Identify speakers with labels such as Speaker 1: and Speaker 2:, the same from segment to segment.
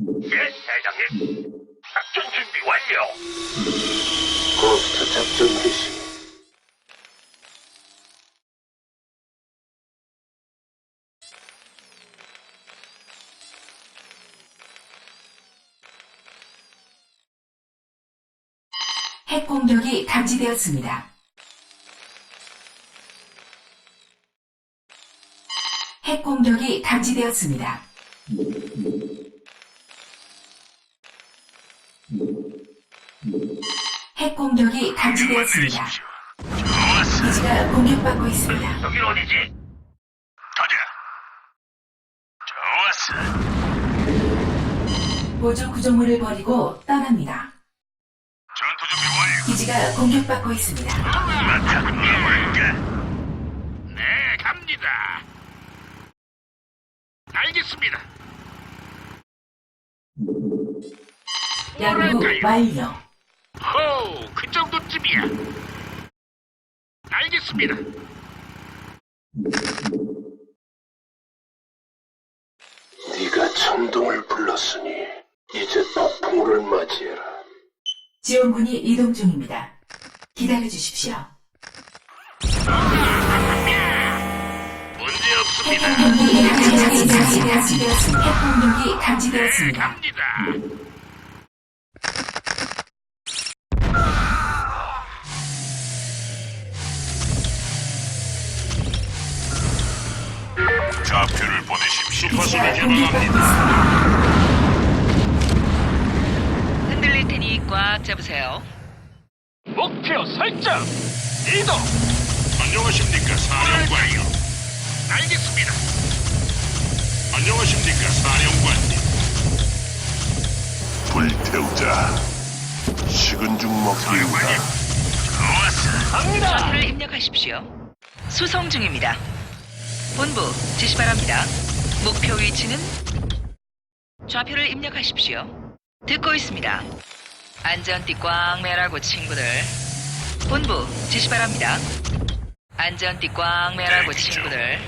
Speaker 1: 예, 대장님. 작전 준비 완료.
Speaker 2: 고스트 작전 개시.
Speaker 3: 핵 공격이 감지되었습니다. 핵 공격이 감지되었습니다. 핵 공격이 감지되었습니다.
Speaker 1: 좋았어.
Speaker 3: 기지가 공격받고 있습니다.
Speaker 1: 여긴 어디지? 가자. 좋았어.
Speaker 3: 보조 구조물을 버리고 떠납니다.
Speaker 1: 전투 준비 완료.
Speaker 3: 기지가 공격받고 있습니다.
Speaker 1: 맞다. 네, 갑니다. 알겠습니다.
Speaker 3: 연구 완료.
Speaker 1: 호, 그 정도쯤이야. 알겠습니다.
Speaker 2: 네가 천둥을 불렀으니 이제 폭풍우를 맞이해라.
Speaker 3: 지원군이 이동 중입니다. 기다려 주십시오.
Speaker 1: 문제
Speaker 3: 핵
Speaker 1: 없습니다.
Speaker 3: 공격이 감지되었습니다. 핵 공격이 감지되었습니다.
Speaker 1: 갑니다. 좌표를 보내십시오.
Speaker 3: 기지가 공격받고 있습니다.
Speaker 4: 흔들릴 테니 꽉 잡으세요.
Speaker 1: 목표 설정. 이동. 안녕하십니까, 사령관이요. 알겠습니다. 안녕하십니까, 사령관님.
Speaker 5: 불태우자. 식은 죽 먹기인가?
Speaker 1: 좋았어. 갑니다.
Speaker 4: 좌표를 입력하십시오. 수송 중입니다. 본부 지시 바랍니다. 목표 위치는 좌표를 입력하십시오. 듣고 있습니다. 안전띠 꽝 매라고 친구들. 본부 지시 바랍니다. 안전띠 꽝 매라고
Speaker 1: 대기 중.
Speaker 4: 친구들.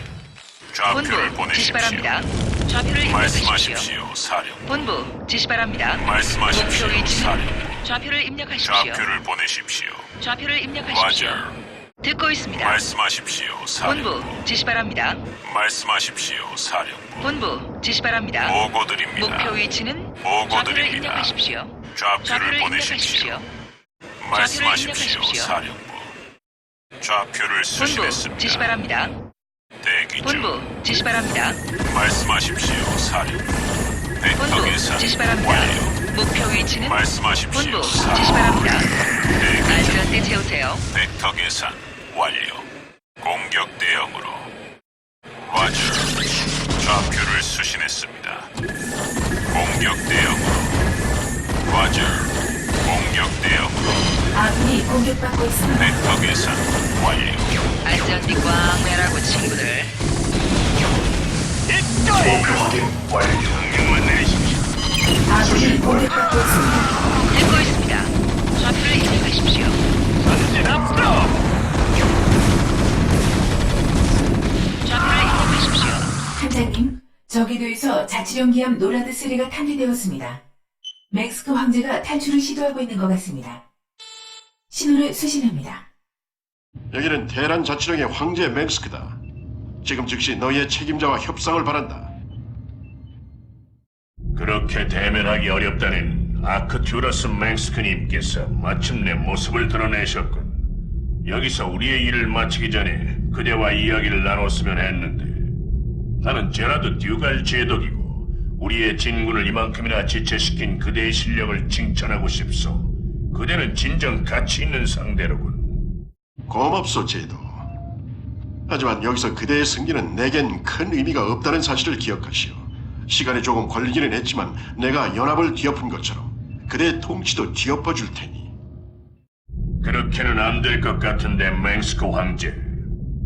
Speaker 1: 좌표를
Speaker 4: 본부 지시
Speaker 1: 보내십시오.
Speaker 4: 바랍니다. 좌표를 입력하십시오.
Speaker 1: 말씀하십시오, 사령.
Speaker 4: 본부 지시 바랍니다.
Speaker 1: 말씀하십시오,
Speaker 4: 목표 위치는
Speaker 1: 사령.
Speaker 4: 좌표를 입력하십시오.
Speaker 1: 좌표를 보내십시오.
Speaker 4: 좌표를 입력하십시오.
Speaker 1: 과절.
Speaker 4: 듣고 있습니다.
Speaker 1: 말씀하십시오, 사령.
Speaker 4: 본부 지시 바랍니다.
Speaker 1: 말씀하십시오, 사령.
Speaker 4: 본부 지시 바랍니다.
Speaker 1: 보고 드립니다.
Speaker 4: 목표 위치는
Speaker 1: 보고드립니다.
Speaker 4: 좌표를 입력하십시오.
Speaker 1: 좌표를
Speaker 4: 좌표를
Speaker 1: 보내십시오.
Speaker 4: 입력하십시오.
Speaker 1: 말씀하십시오,
Speaker 4: 입력하십시오.
Speaker 1: 사령부. 좌표를
Speaker 4: 본부
Speaker 1: 수신했습니다.
Speaker 4: 지시 바랍니다.
Speaker 1: 대기 중.
Speaker 4: 본부 지시 바랍니다.
Speaker 1: 말씀하십시오, 사령부.
Speaker 4: 본부 지시 바랍니다.
Speaker 1: 완료.
Speaker 4: 목표 위치는
Speaker 1: 말씀하십시오,
Speaker 4: 본부
Speaker 1: 사령부.
Speaker 4: 지시 바랍니다.
Speaker 1: 대기 중.
Speaker 4: 안전대 채우세요.
Speaker 1: 벡터 계산 완료. 공격 대응으로. 과절. 좌표를 수신했습니다. 공격 대응으로. 과절. 공격 대응으로.
Speaker 3: 아군이 공격받고 있습니다.
Speaker 1: 벡터 계산 완료.
Speaker 4: 안전띠 꽝 매라고 친구들.
Speaker 1: 명령만 내리십시오.
Speaker 3: 아군이 공격받고 있습니다.
Speaker 4: 듣고 있습니다. 좌표를 입력하십시오.
Speaker 3: 한장님, 저기도에서 자치령 기함 노라드 3가 탐지되었습니다. 맥스크 황제가 탈출을 시도하고 있는 것 같습니다. 신호를 수신합니다.
Speaker 5: 여기는 테란 자치령의 황제 맹스크다. 지금 즉시 너희의 책임자와 협상을 바란다.
Speaker 6: 그렇게 대면하기 어렵다는 아크투러스 맹스크님께서 마침내 모습을 드러내셨군. 여기서 우리의 일을 마치기 전에 그대와 이야기를 나눴으면 했는데 나는 제라드 듀갈 제독이고 우리의 진군을 이만큼이나 지체시킨 그대의 실력을 칭찬하고 싶소. 그대는 진정 가치 있는 상대로군.
Speaker 5: 고맙소, 제도. 하지만 여기서 그대의 승리는 내겐 큰 의미가 없다는 사실을 기억하시오. 시간이 조금 걸리기는 했지만 내가 연합을 뒤엎은 것처럼 그대의 통치도 뒤엎어 줄 테니.
Speaker 6: 그렇게는 안 될 것 같은데 맹스크 황제.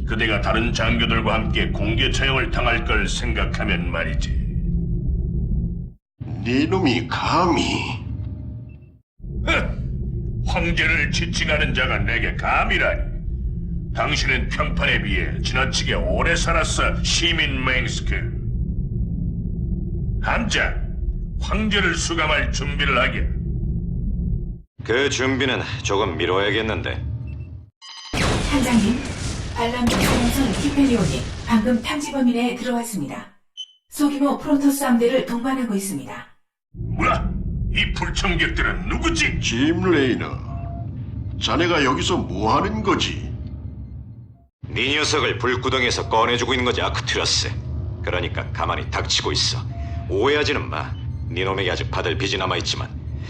Speaker 6: 그대가 다른 장교들과 함께 공개 처형을 당할 걸 생각하면 말이지.
Speaker 5: 네 놈이 감히
Speaker 6: 흥! 황제를 지칭하는 자가 내게 감이라니. 당신은 평판에 비해 지나치게 오래 살았어, 시민 맹스크. 함장, 황제를 수감할 준비를 하게.
Speaker 7: 그 준비는 조금 미뤄야겠는데.
Speaker 3: 한장님, 반란 박사원선 히페리온이 방금 탐지 범인에 들어왔습니다. 소규모 프로토스 함대를 동반하고 있습니다.
Speaker 6: 뭐야? 이 불청객들은 누구지?
Speaker 5: 짐 레이너, 자네가 여기서 뭐 하는 거지?
Speaker 7: 네 녀석을 불구덩이에서 꺼내주고 있는 거지 아크투라스. 그러니까 가만히 닥치고 있어. 오해하지는 마. 네 놈에게 아직 받을 빚이 남아있지만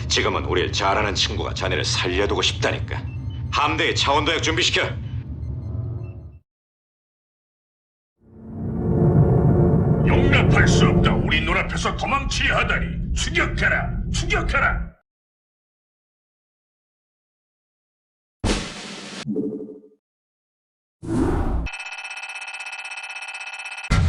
Speaker 7: 지금은 우릴 잘 아는 친구가 자네를 살려두고 싶다니까. 함대의 차원도약 준비시켜.
Speaker 6: 앞에서 도망치려 하다니. 추격하라. 추격하라.